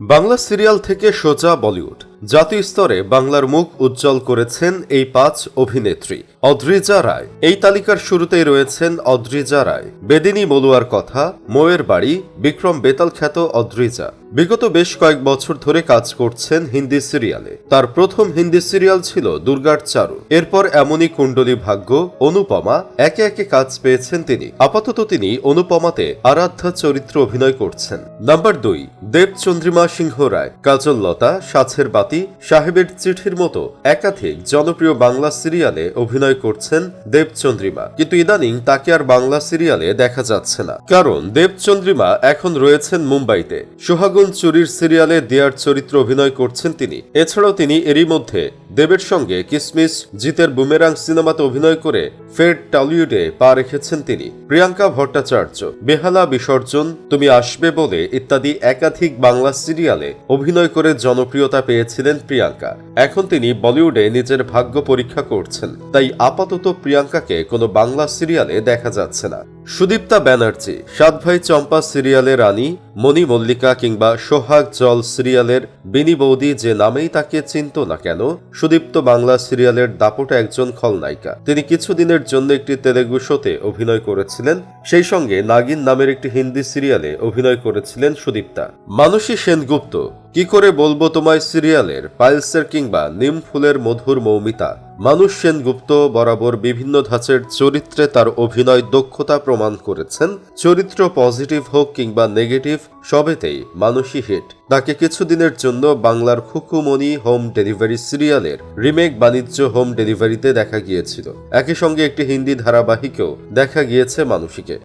Bangla serial থেকে সোজা বলিউড। জাতীয় স্তরে বাংলার মুখ উজ্জ্বল করেছেন এই পাঁচ অভিনেত্রী। অদ্রিজা রায়। এই তালিকার শুরুতেই রয়েছেন অদ্রিজা রায়। বেদিনী বলুয়ার কথা, মোয়ের বাড়ি, বিক্রম বেতাল খ্যাত অদ্রিজা। বিগত বেশ কয়েক বছর ধরে কাজ করছেন হিন্দি সিরিয়ালে। তার প্রথম হিন্দি সিরিয়াল ছিল দুর্গার চারু। এরপর এমনই কুণ্ডলী ভাগ্য, অনুপমা, একে একে কাজ পেয়েছেন তিনি। আপাতত তিনি অনুপমাতে আরাধ্যা চরিত্র অভিনয় করছেন। নাম্বার দুই, দেবচন্দ্রিমা সিংহ রায়। কাজল লতা, সাছের বাতি সাহেবের চিঠির মতো একাধিক জনপ্রিয় বাংলা সিরিয়ালে অভিনয় করছেন দেবচন্দ্রিমা। কিন্তু ইদানিং তাকে আর বাংলা সিরিয়ালে দেখা যাচ্ছে না। কারণ দেবচন্দ্রিমা এখন রয়েছেন মুম্বাইতে। সোহাগুন চুরির সিরিয়ালে দেয়ার চরিত্র অভিনয় করছেন তিনি। এছাড়াও তিনি এরই মধ্যে দেবের সঙ্গে কিসমিস, জিতের বুমেরাং সিনেমাতে অভিনয় করে ফের টলিউডে পা রেখেছেন তিনি। প্রিয়াঙ্কা ভট্টাচার্য, বেহালা বিসর্জন, তুমি আসবে বলে ইত্যাদি একাধিক বাংলা সিরিয়ালে অভিনয় করে জনপ্রিয়তা পেয়েছিলেন প্রিয়াঙ্কা। এখন তিনি বলিউডে নিজের ভাগ্য পরীক্ষা করছেন, তাই আপাতত প্রিয়াঙ্কাকে কোনো বাংলা সিরিয়ালে দেখা যাচ্ছে না। সুদীপ্তা ব্যানার্জি সাত ভাই চম্পা সিরিয়ালের রানী, মণি মল্লিকা কিংবা সোহাগ জল সিরিয়ালের বিনি বৌদি যে নামেই তাকে চিনত না কেন, সুদীপ্ত বাংলা সিরিয়ালের দাপটে একজন খলনায়িকা। তিনি কিছুদিনের জন্য একটি তেলেগু শোতে অভিনয় করেছিলেন, সেই সঙ্গে নাগিন নামের একটি হিন্দি সিরিয়ালে অভিনয় করেছিলেন সুদীপ্তা। মানসী সেনগুপ্ত কি করে বলব তোমায় সিরিয়ালের, পাইলসের কিংবা নিম ফুলের মধুর মৌমিতা? মানুষ সেনগুপ্ত বরাবর বিভিন্ন ধাঁচের চরিত্রে তার অভিনয় দক্ষতা প্রমাণ করেছেন। চরিত্র পজিটিভ হোক কিংবা নেগেটিভ, সবেতেই মানুষই হিট। তাকে কিছুদিনের জন্য বাংলার খুকুমণি হোম ডেলিভারি সিরিয়ালের রিমেক বাণিজ্য হোম ডেলিভারিতে দেখা গিয়েছিল। একই সঙ্গে একটি হিন্দি ধারাবাহিকেও দেখা গিয়েছে মানুষীকে।